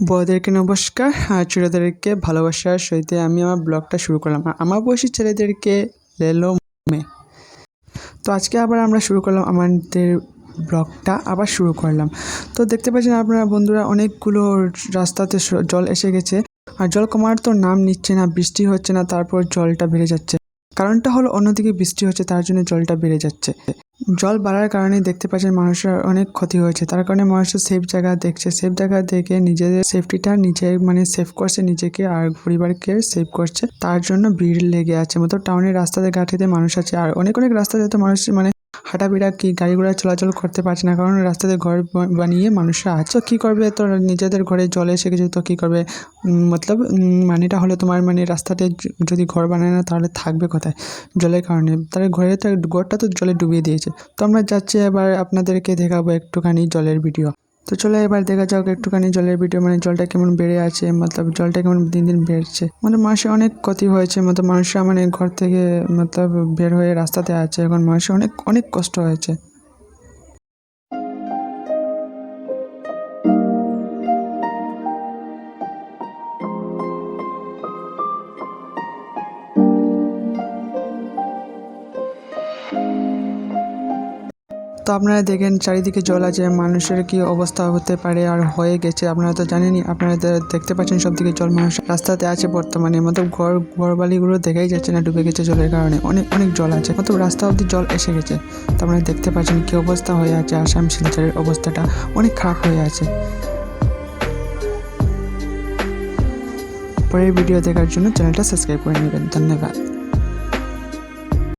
বড়দেরকে নমস্কার আর ছোটোদেরকে ভালোবাসার সহিত আমি আমার ব্লগটা শুরু করলাম। আমার বয়সী ছেলেদেরকে লেলো মে। তো আজকে আবার আমরা শুরু করলাম আমাদের ব্লগটা, আবার শুরু করলাম। তো দেখতে পাচ্ছেন আপনারা বন্ধুরা, অনেকগুলো রাস্তাতে জল এসে গেছে। আর জল কমার তো নাম নিচ্ছে না, বৃষ্টি হচ্ছে না, তারপর জলটা বেড়ে যাচ্ছে। কারণটা হলো অন্যদিকে বৃষ্টি হচ্ছে, তার জন্য জলটা বেড়ে যাচ্ছে। জল বাড়ার কারণে দেখতে পাচ্ছেন মানুষের অনেক ক্ষতি হয়েছে। তার কারণে মানুষের সেফ জায়গা দেখছে। সেফ জায়গা দেখে নিজেদের সেফটিটা নিজে মানে সেভ করছে, নিজেকে আর পরিবারকে সেভ করছে। তার জন্য ভিড় লেগে আছে। মতো টাউনের রাস্তাতে, ঘাটেতে মানুষ আছে। আর অনেক অনেক রাস্তাতে তো মানুষ মানে হাঁটাফিরা কি গাড়ি ঘোড়া চলাচল করতে পারছে না? কারণ রাস্তাতে ঘর বানিয়ে মানুষরা আছে, তো কী করবে? তো নিজেদের ঘরে জল এসে গেছে তো কী করবে? মতলব মানেটা হলো তোমার মানে রাস্তাতে যদি ঘর বানায় না, তাহলে থাকবে কোথায়? জলের কারণে। তাহলে ঘরে তো, ঘরটা তো জলে ডুবিয়ে দিয়েছে। তো আমরা যাচ্ছি এবার আপনাদেরকে দেখাবো একটুখানি জলের ভিডিও। তো চলো এবার দেখা যাক একটুখানি জলের ভিডিও মানে জলটা কেমন বেড়ে আছে, মতলব জলটা কেমন দিন দিন বেড়েছে। মানে মানুষের অনেক ক্ষতি হয়েছে মতো মানুষরা মানে ঘর থেকে, মতলব বের হয়ে রাস্তাতে আছে, এখন মানুষের অনেক অনেক কষ্ট হয়েছে। তো আপনারা দেখেন চারিদিকে জল আছে, মানুষের কি অবস্থা হতে পারে আর হয়ে গেছে আপনারা তো জানেনই, আপনারা দেখতে পাচ্ছেন সব দিকে জল, মানুষ রাস্তাতে আছে বর্তমানে। মতলব ঘর ঘরবালিগুলো দেখাই যাচ্ছে না, ডুবে গেছে জলের কারণে। অনেক অনেক জল আছে মতলব রাস্তা অবধি জল এসে গেছে। তো আপনারা দেখতে পাচ্ছেন কি অবস্থা হয়ে আছে, আসাম শিলচরের অবস্থাটা অনেক খারাপ হয়ে আছে। পরের ভিডিও দেখার জন্য চ্যানেলটা সাবস্ক্রাইব করে নেবেন। ধন্যবাদ।